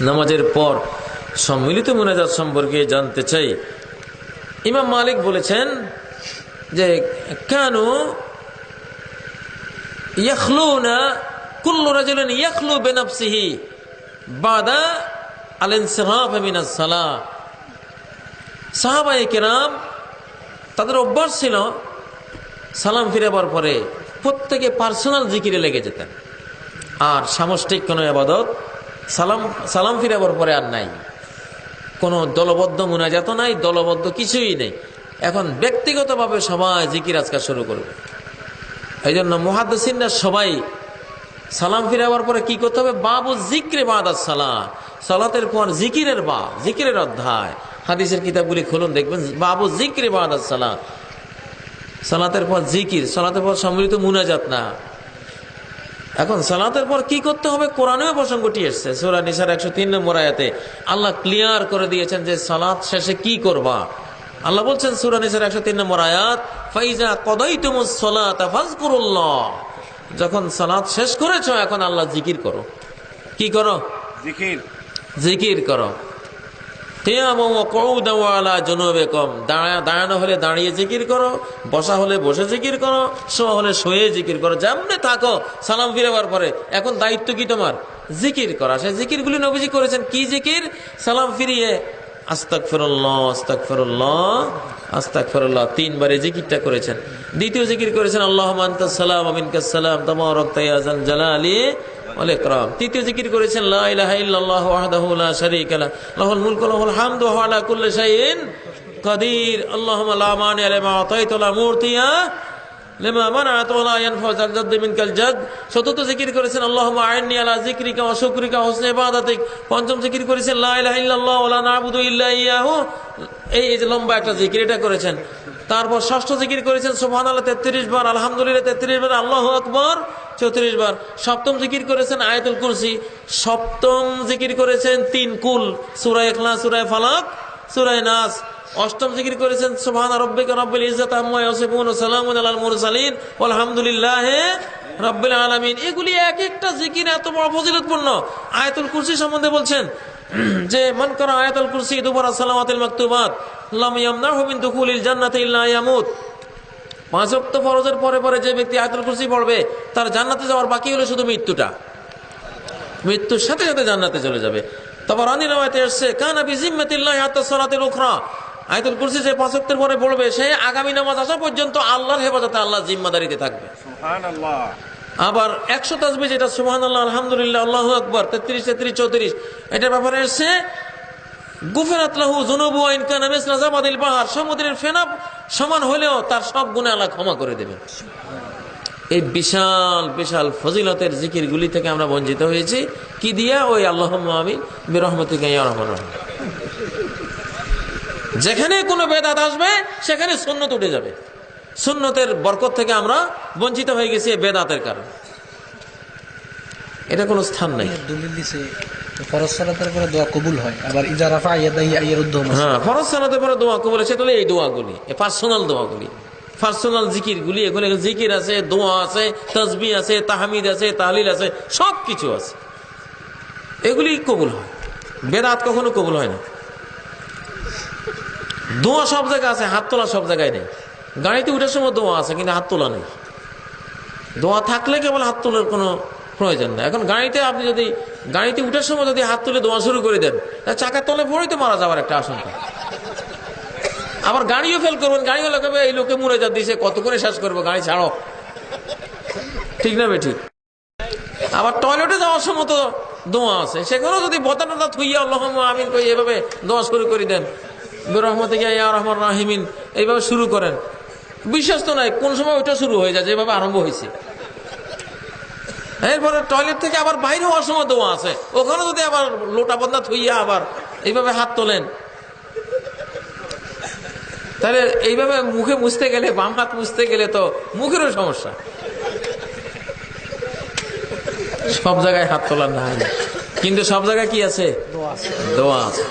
নামাজের পর সম্মিলিত মোনাজাত সম্পর্কে জানতে চাই। ইমাম মালিক বলেছেন যে, কেন ইয়াখলুনা কুল্লু রাজুলিন ইয়াখলু বিনাফসিহি বাদা আল ইনসিরাফ মিনাস সালাহ সাহাবায়ে কেরাম তাদের অভ্যাস ছিল সালাম ফিরাবার পরে প্রত্যেকে পার্সোনাল জিকিরে লেগে যেতেন। আর সামষ্টিক কোনো আবাদত সালাম সালাম ফিরাবার পরে আর নাই। কোনো দলবদ্ধ মুনাজাত নাই, দলবদ্ধ কিছুই নেই। এখন ব্যক্তিগতভাবে সবাই জিকির আজকাল শুরু করবে। এই জন্য মহাদ্দিনরা সবাই সালাম ফিরাবার পরে কি করতে হবে? বাবু জিক্রে বাদার সালাম সালাতের পর জিকিরের বা, জিকিরের অধ্যায়। হাদিসের কিতাবগুলি খুলুন, দেখবেন বাবু জিক্রে বাদার সালাম সালাতের পর জিকির, সালাতের পর সম্মিলিত মুনাজাত না। এখন সালাতের পর কি করতে হবে? কোরআনেও প্রসঙ্গটি এসছে। সুরা নিসার একশো তিন নম্বর আয়াতে আল্লাহ ক্লিয়ার করে দিয়েছেন যে সালাত শেষে কি করবা? আল্লাহ বলছেন সুরা নিসার একশো তিন নম্বর আয়াত ফাইজা কদাই তুমুস সালাত ফাজকুরুল্লাহ যখন সালাত শেষ করেছ এখন আল্লাহ জিকির করো। কি করো? জিকির। জিকির করো। দাঁড়ানো হলে দাঁড়িয়ে জিকির করো, বসা হলে বসে জিকির করো, শোয়া হলে শুয়ে জিকির করো, যেমনে থাকো, সালাম ফিরাবার পরে। এখন দায়িত্ব কি তোমার? জিকির করা। সে জিকির গুলি নবীজি করেছেন। কি জিকির? সালাম ফিরিয়ে আস্তাক ফেরল্লাহ আস্তাক ফেরল্লাহ আস্তাক ফেরল্লাহ তিনবারে জিকিরটা করেছেন। দ্বিতীয় জিকির করেছেন আল্লাহ সালাম আমিনকাসালাম তোমার জালালি ওয়ালাইকুম তৃতীয় জিকির করেছেন, লা ইলাহা ইল্লাল্লাহ ওয়াহদাহু লা শারীকা লা লাহুল মুলকু লাহুল হামদু ওয়া আলা কুল্লি শাইইন কাদির। আল্লাহুম্মা লা মানি লিমা আতাইতা লা মুরতিয়া লিমা মানাত ওয়া লা ইয়ানফা জাদ মিনকাল চতুর্থ জিকির করেছেন, আল্লাহুম্মা আইন্নি আলা যিকরিকা ওয়া শুকরিকা হুসনি ইবাদাতিক। পঞ্চম জিকির করেছেন, লা ইলাহা ইল্লাল্লাহ ওয়া লা না'বুদু ইল্লা ইয়াহু। এই এই যে লম্বা একটা জিকির, এটা করেছেন। তারপর ষষ্ঠ জিকির করেছেন সোহান আল্লাহ তেত্রিশ বার, আলহামদুলিল্লাহ, তেত্রিশ বার, আল্লাহ আকবর, চৌত্রিশ বার। সপ্তম জিকির করেছেন আয়াতুল কুরসি। সপ্তম জিকির করেছেন তিন কুল সুরায় এখলা সুরায় ফালাক সুরায় নাস। অষ্টম জিকির করেছেন সুবহান রব্বিকা রব্বিল ইয়াসিফুন ওয়া সালামুন আলাল মুরসালিন আলহামদুলিল্লাহ রব্বিল আলামিন। এগুলি এক একটা জিকির এত বড় ফজিলতপূর্ণ। আয়াতুল কুরসি সম্বন্ধে বলছেন যে মন করা আয়াতুল কুরসি দুবার সালামাতুল মাকতুবাত, লাম ইয়ামনাহু মিন দুখুলিল জান্নাতি ইল্লা ইয়ামুত। পাঁচ অক্ত ফরজের পরে পরে যে ব্যক্তি আয়াতুল কুরসি পড়বে, তার জান্নাতে যাওয়ার বাকি হলো শুধু মৃত্যুটা। মৃত্যুর সাথে সাথে জান্নাতে চলে যাবে। তারপর অনিল রায়তে এসছে, কানা বিজিম্মাতিল্লাহ হাত্তা সালাতিল উখরা। আয়াতুল কুরসি যে পাঁচ অক্তের পরে পড়বে, সে আগামী নামাজ আসা পর্যন্ত আল্লাহর হেফাজতে আল্লাহ জিম্মাদারিতে থাকবে। সুবহানাল্লাহ। আবার একশো তাসবি যেটা সুহান আল্লাহ আলহামদুলিল্লাহ, আল্লাহ আকবর, তেত্রিশ তেত্রিশ, চৌত্রিশ, এটার ব্যাপারে এসছে ফেনা সমান হলেও তার সব গুণে ক্ষমা করে এই বিশাল বিশাল ফজিলতের থেকে আমরা বঞ্চিত হয়েছি। কি দিয়া? ওই আল্লাহ রহমান যেখানে কোনো বেদাত আসবে, সেখানে সুন্নত উঠে যাবে। সুন্নতের বরকত থেকে আমরা বঞ্চিত হয়ে গেছি বেদাতের কারণে। এটা কোনো স্থান নাই। দলিল দিছে ফরজ সালাতের পরে দোয়া কবুল হয় আবার ইজা রাফা ইয়াদাহি আইয়ার হ্যাঁ ফরজ সালাতের পরে দোয়া কবুল এই দোয়াগুলি এই পার্সোনাল দোয়াগুলি। পার্সোনাল জিকিরগুলি এগুলো জিকির আছে দোয়া আছে তসবি আছে তাহমিদ আছে তাহলিল আছে সব কিছু আছে। এগুলি কবুল হয়। বেদাত কখনো কবুল হয় না। দোয়া সব জায়গায় আছে হাত তোলা সব জায়গায় নেই। গাড়িতে উঠার সময় দোয়া আছে, কিন্তু হাত তোলা নেই। দোয়া থাকলে কেবল হাত তোলার কোনো প্রয়োজন নেই। এখন গাড়িতে আপনি যদি, গাড়িতে উঠার সময় যদি হাত তুলে দোয়া শুরু করে দেন চাকার তলে পড়েই তো মারা যাওয়ার একটা আশঙ্কা। আবার গাড়িও ফেল করবেন গাড়িও লাগাবে এই লোকে মরে যা, দিছে, কত করে শেষ করব, গাড়ি ছাড়ো। ঠিক না বেঠি আবার টয়লেটে যাওয়ার সময় তো দোয়া আছে। সেখানেও যদি বতা টতা থুইয়া আল্লাহ আমিন কই, এভাবে দোয়া শুরু করে দেন। রহমত ইয়া রহমান রাহিমিন, এইভাবে শুরু করেন। বিশ্বাস তো নাই কোন সময় ওইটা শুরু হয়ে যায় যেভাবে আরম্ভ হয়েছে। এরপরে টয়লেট থেকে আবার বাইরে হওয়ার সময় দোয়া আছে। ওখানে যদি আবার লোটা বন্ধা থুইয়া আবার এইভাবে হাত তোলেন। তাহলে এইভাবে মুখে মুছতে গেলে বাম হাত মুছতে গেলে তো মুখেরও সমস্যা। সব জায়গায় হাত তোলার না কিন্তু সব জায়গায় কি আছে? দোয়া আছে।